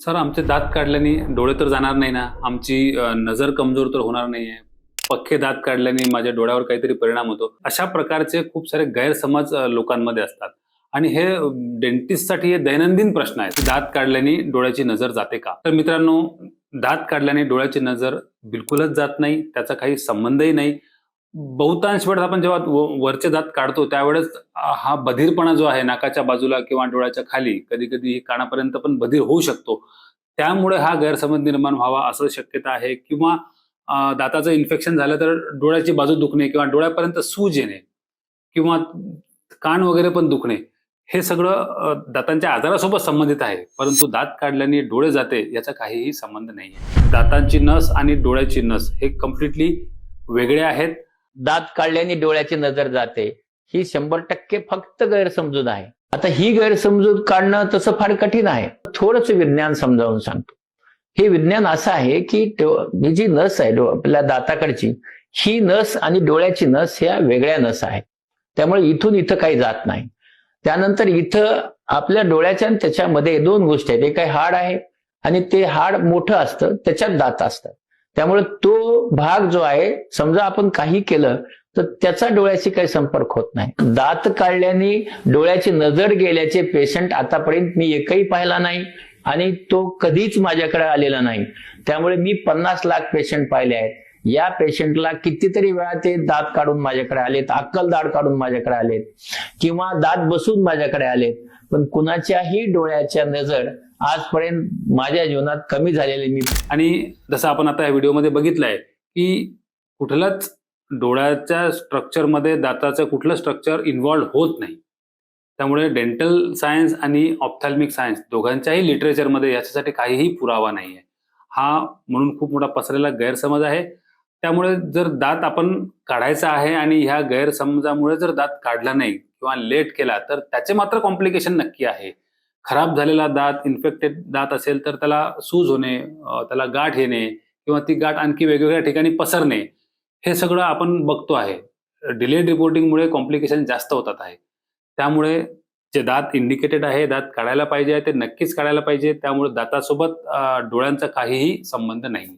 Sir आमचे दात काढल्याने डोळे तर जाणार नाही ना. आमची अ, नजर कमजोर तर होणार नाहीये. पक्के दात काढल्याने माझ्या डोळ्यावर काहीतरी परिणाम होतो. अशा प्रकारचे खूप सारे गैरसमज अ, लोकांमध्ये असतात. आणि हे डेंटिस्टसाठी हे दैनंदिन प्रश्न आहे दात काढल्याने डोळ्याची नजर जाते का? तर मित्रांनो दात काढल्याने डोळ्याची नजर बिलकुलच जात नाही. त्याचा काही संबंधही नाही. बहुतांश वेळेस आपण जेव्हा व- वरचे दात काढतो त्यावेळेस हा बधीरपणा जो आहे नाकाच्या बाजूला किंवा डोळ्याच्या खाली कधी कधी कानापर्यंत पण बधीर होऊ शकतो. त्यामुळे हा गैरसमज निर्माण व्हावा असं शक्यता आहे किंवा दाताचं इन्फेक्शन झालं तर डोळ्याची बाजू दुखणे किंवा डोळ्यापर्यंत सूज येणे किंवा कान वगैरे पण दुखणे हे सगळं दातांच्या आजारासोबत संबंधित आहे. परंतु दात काढल्याने डोळे जाते याचा काहीही संबंध नाही दातांची नस आणि डोळ्याची नस हे कम्प्लिटली वेगळे आहेत. दात काढल्याने डोळ्याची नजर जाते. ही शंभर टक्के फक्त गैरसमजूत आहे. आता ही गैरसमजूत काढणं तसं फार कठीण आहे. थोडस विज्ञान समजावून सांगतो. हे विज्ञान असं आहे की ही जी नस आहे आपल्या दाताकडची ही नस आणि डोळ्याची नस ह्या वेगळ्या नस आहेत. त्यामुळे इथून इथं काही जात नाही. त्यानंतर इथं आपल्या डोळ्याच्या त्याच्यामध्ये दोन गोष्टी आहेत. एक आहे हाड आहे आणि ते हाड मोठं असतं त्याच्यात दात असतात. त्यामुळे तो भाग जो आहे समजा आपण काही केलं तर त्याचा डोळ्याशी काही संपर्क होत नाही. दात काढल्याने डोळ्याची नजर गेल्याचे पेशंट आतापर्यंत मी एकही पाहिला नाही आणि तो कधीच माझ्याकडे आलेला नाही. त्यामुळे मी पन्नास लाख पेशंट पाहिले आहेत. या पेशंटला कितीतरी वेळा ते दात काढून माझ्याकडे आलेत अक्कल दाढ काढून माझ्याकडे आलेत किंवा दात बसून माझ्याकडे आलेत. पण कुणाच्याही डोळ्याच्या नजर आजपर्यंत माझ्या जीवनात कमी झालेली मी आणि जसं आपण आता या व्हिडिओमध्ये बघितलंय की कुठलंच डोळ्याच्या स्ट्रक्चरमध्ये दाताचं कुठलं स्ट्रक्चर इन्व्हॉल्ड होत नाही. त्यामुळे डेंटल सायन्स आणि ऑप्थॅल्मिक सायन्स दोघांच्याही लिटरेचरमध्ये याच्यासाठी काहीही पुरावा नाही आहे हा म्हणून खूप मोठा पसरलेला गैरसमज आहे. त्यामुळे जर दात आपण काढायचा आहे आणि ह्या गैरसमजामुळे जर दात काढला नाही किंवा लेट केला तर त्याचे मात्र कॉम्प्लिकेशन नक्की आहे. खराब झालेला दात इन्फेक्टेड दात असेल तर त्याला सूज होणे त्याला गाठ येणे किंवा ती गाठ आणखी वेगवेगळ्या ठिकाणी पसरणे हे सगळं आपण बघतो आहे. डिलेड रिपोर्टिंगमुळे कॉम्प्लिकेशन जास्त होतात आहे. त्यामुळे जे दात इंडिकेटेड आहे दात काढायला पाहिजे ते नक्कीच काढायला पाहिजे. त्यामुळे दातासोबत डोळ्यांचा काहीही संबंध नाही.